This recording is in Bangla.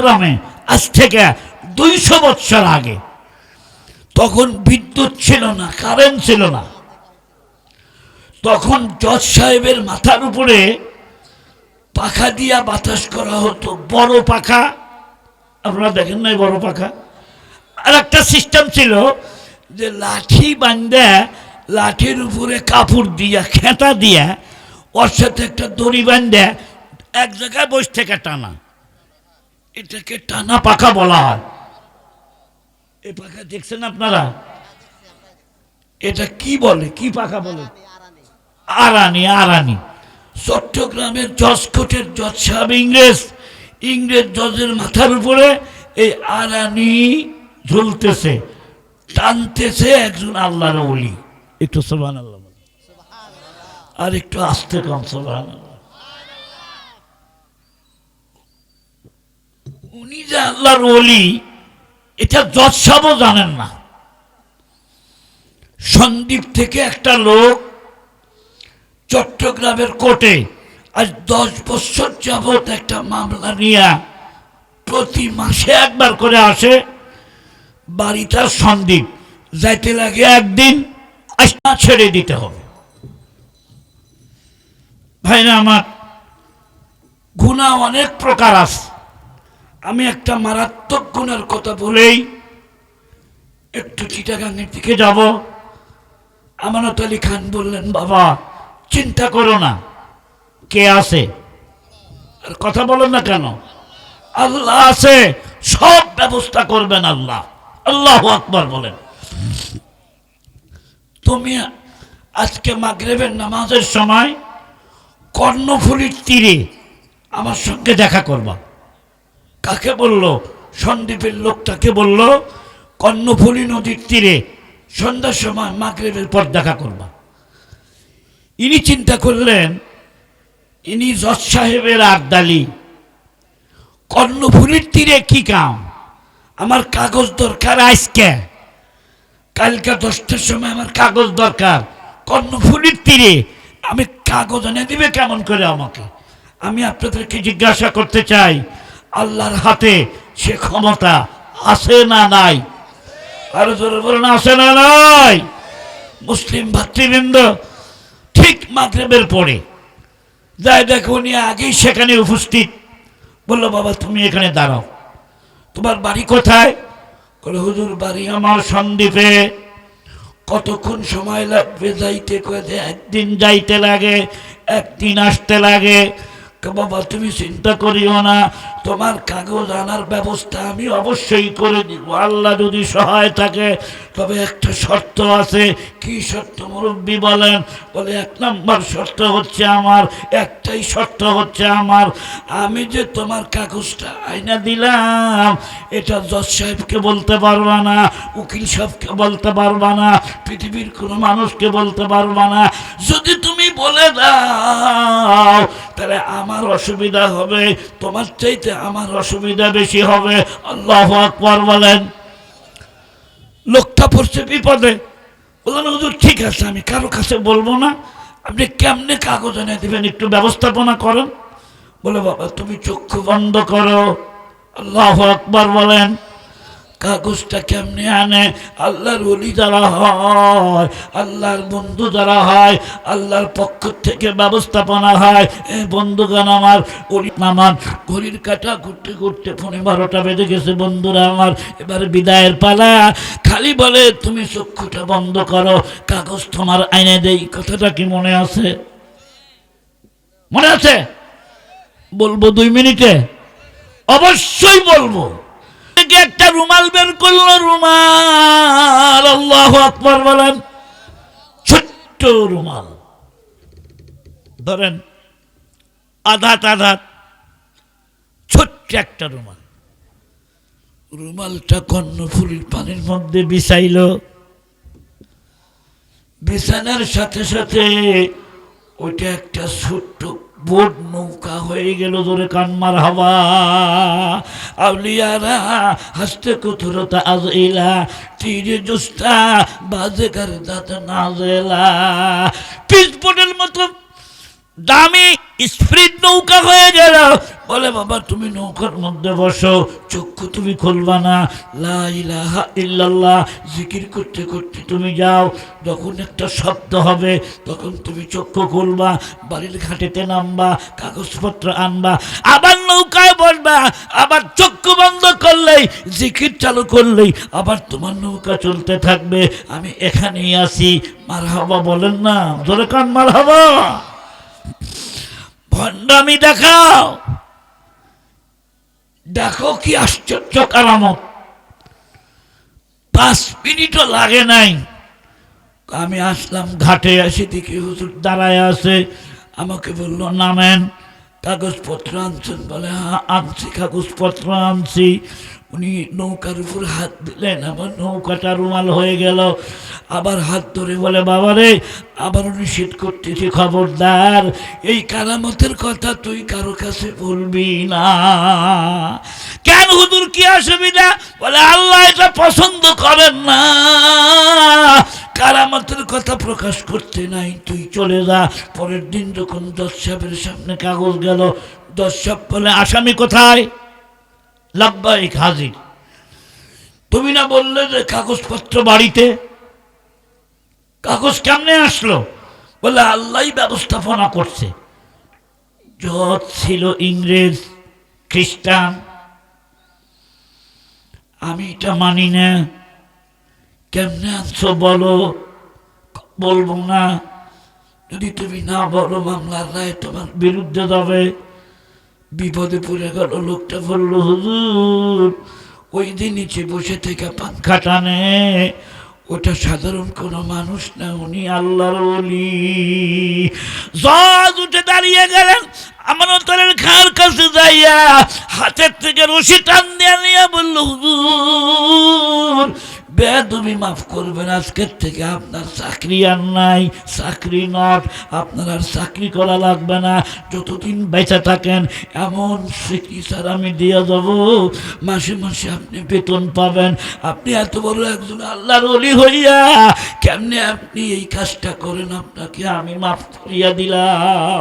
চট্টগ্রামে আজ থেকে দুইশো বৎসর আগে। তখন বিদ্যুৎ ছিল না, কারেন্ট ছিল না। তখন জজ সাহেবের মাথার উপরে পাখা দিয়া বাতাস করা হতো, বড় পাখা। আপনারা দেখেন নাই বড় পাখা? আর একটা সিস্টেম ছিল যে লাঠি বান্ধা লাঠির উপরে কাপড় দিয়া, খেতা দিয়া, ওর সাথে একটা দড়ি বান্ধা এক জায়গায় বসে থেকে টানা। এটাকে টানা পাখা বলা হয়। এ পাখা দেখছেন আপনারা? এটা কি বলে? কি পাখা বলে? আরানি আরানি। চট্টগ্রামের জজ কোর্টের জজ সাহেব ইংরেজ। ইংরেজ জজের মাথার উপরে এই আরানি ঝুলতেছে, টানতেছে একজন আল্লাহর ওলি। একটু সোভান আল্লাহ আর একটু আসতে কম সোভান উনি যে আল্লাহর অলি এটা জজ জানেন না। সন্দীপ থেকে একটা লোক চট্টগ্রামের কোর্টে আজ দশ বছর যাবৎ একটা মামলা নিয়ে প্রতি মাসে একবার করে আসে। বাড়িটা সন্দীপ যাইতে লাগে একদিন আসনা ছেড়ে দিতে হবে। ভাইরা আমার গুণা অনেক প্রকার আছে। আমি একটা মারাত্মক গুণের কথা বলেই একটু চিটাগাঙ্গের দিকে যাব। আমানত আলী খান বললেন, বাবা, চিন্তা করো না। কে আছে? আর কথা বলেন না কেন? আল্লাহ আছে, সব ব্যবস্থা করবেন আল্লাহ। আল্লাহ আকবর বলেন। তুমি আজকে মাগরেবের নামাজের সময় কর্ণফুলির তীরে আমার সঙ্গে দেখা করবা। কাকে বলল? সন্দীপের লোকটাকে বলল, কর্ণফুলী নদীর তীরে সন্ধ্যার সময় মাগরেবের পর দেখা করবা। ইনি চিন্তা করলেন, ইনি জজ সাহেবের আর্দালি কর্ণফুলির তীরে কি কাম? আমার কাগজ দরকার আজকে। কালকে দশটার সময় আমার কাগজ দরকার। কর্ণফুলির তীরে আমি কাগজ এনে দিবে কেমন করে আমাকে? আমি আপনাদেরকে জিজ্ঞাসা করতে চাই আল্লাহর হাতে সে ক্ষমতা আছে না নাই? আরও জোরে বলেন, আছে না নাই? মুসলিম ভাতৃবৃন্দ ঠিক মাগরেবের পরে যাই দেখো উনি আগেই সেখানে উপস্থিত। বলল, বাবা, তুমি এখানে দাঁড়াও। তোমার বাড়ি কোথায়? বলে, হুজুর, বাড়ি আমার সন্দ্বীপে। কতক্ষণ সময় লাগবে যাইতে? কয়ে, একদিন যাইতে লাগে, একদিন আসতে লাগে। বাবা, তুমি চিন্তা করিও না। তোমার কাগজ আনার ব্যবস্থা আমি অবশ্যই করে দিব। আল্লাহ যদি সহায় থাকে, তবে একটা শর্ত আছে। কি শর্ত মুরব্বী বলেন? বলে, এক নম্বর শর্ত হচ্ছে আমার, একটাই শর্ত হচ্ছে আমার। আমি যে তোমার কাগজটা আইনা দিলাম, এটা জজ সাহেবকে বলতে পারবা না, উকিল সাহেবকে বলতে পারবা না, পৃথিবীর কোনো মানুষকে বলতে পারবা না। যদি তুমি বলে দাও। তাহলে আমার অসুবিধা হবে, তোমার চাইতে আমার অসুবিধা বেশি হবে। আল্লাহ আকবর বলেন। লোকটা পড়ছে বিপদে। বললেন, হুজুর, ঠিক আছে, আমি কারও কাছে বলব না। আপনি কেমনে কাগজ এনে দেবেন? একটু ব্যবস্থাপনা করেন। বলে, বাবা, তুমি চক্ষু বন্ধ করো। আল্লাহ আকবর বলেন। কাগজটা কেমনে আনে? আল্লাহর অলি যারা হয়, আল্লাহর বন্ধু যারা হয়, আল্লাহর পক্ষ থেকে ব্যবস্থাপনা হয়। এ বন্ধুগান আমার অলি আমার, ঘড়ির কাটা ঘুরতে ঘুরতে ফোনে বারোটা বেজে গেছে বন্ধুরা আমার। এবার বিদায়ের পালা। খালি বলে তুমি চক্ষুটা বন্ধ করো, কাগজ তোমার আইনে দেই। কথাটা কি মনে আছে? মনে আছে? বলব দুই মিনিটে? অবশ্যই বলব। থেকে একটা রুমাল বের করল, রুমাল, আল্লাহ আকবর বলেন, ছোট্ট রুমাল। ধরেন, আধাত আধাত, ছোট্ট একটা রুমাল। রুমালটা কর্ণফুলির পানির মধ্যে বিছাইল। বিছানার সাথে সাথে ওইটা একটা ছোট্ট বোট নৌকা হয়ে গেল জোরে কানমার হাওয়া। আউলিয়ারা, হাসতে কুথুরতা আজইলা তীরে জুস্তা, বাজে কার দাঁত নাজেলা। পিস বোটের মতো দামি স্প্রিট নৌকা হয়ে গেল। বলে, বাবা, তুমি নৌকার মধ্যে বসো, চক্ষু তুমি খুলবা না। ইল্লাল্লাহ, জিকির করতে করতে তুমি যাও, যখন একটা শব্দ হবে, তখন তুমি চক্ষু খুলবা, বাড়ির ঘাটেতে নামবা, কাগজপত্র আনবা, আবার নৌকায় বসবা, আবার চক্ষু বন্ধ করলেই, জিকির চালু করলেই, আবার তোমার নৌকা চলতে থাকবে। আমি এখানেই আছি। মার হাবা বলেন না। জোরে কান মার হাবা ভণ্ডামি দেখাও। দেখো কি আশ্চর্য কারামত। পাঁচ মিনিটও লাগে নাই। আমি আসলাম, ঘাটে আসি, দেখি হুজুর দাঁড়ায় আছে। আমাকে বলল, নামেন, কাগজপত্র আনছেন বলে হ্যাঁ আনছি, কাগজপত্র আনছি। উনি নৌকার উপর হাত দিলেন আবার নৌকাটা রুমাল হয়ে গেল। আবার হাত ধরে বলে বাবা রে আবার নিষেধ করতেছি খবরদার। এই কারামতের কথা তুই কারও কাছে বলবি না। কেন হুজুর কি অসুবিধা? বলে, আল্লাহ এটা পছন্দ করেন না। কারামতের কথা প্রকাশ করতে নাই, তুই চলে যা। পরের দিন যখন দশ সামনে কাগজ গেল, দশ বলে, আসামি কোথায়? লাভবাহিক হাজির। তুমি না বললে যে কাগজপত্র বাড়িতে? কাগজ কেমনে আসলো? বলে, আল্লাহ ব্যবস্থাপনা করছে। যত ছিল ইংরেজ, খ্রিস্টান, আমি এটা মানি না। কেমনে আনছো বলো? বলব না। যদি তুমি না বলো, মামলার রায় তোমার বিরুদ্ধে যাবে। বিপদে পড়ে গেল, লোকটা বলল, হুজুর, ওই দিন নিচে বসে থেকে পাঙ্খা টানে ওটা সাধারণ কোন মানুষ না, উনি আল্লাহর জজ উঠে দাঁড়িয়ে গেলেন আমার অন্তরের খার কাছে যাইয়া হাতের থেকে রশি টান দিয়ে নিয়ে বলল, হুজুর বেদমি মাফ করবেন, আজকের থেকে আপনার চাকরি আর নাই, চাকরি নট, আপনার আর চাকরি করা লাগবে না। যতদিন বেঁচে থাকেন, এমন চিকিৎসার আমি দিয়ে যাব, মাসে মাসে আপনি বেতন পাবেন। আপনি এত বড় একজন আল্লাহর অলি হইয়া কেমনে আপনি এই কাজটা করেন? আপনাকে আমি মাফ করিয়া দিলাম।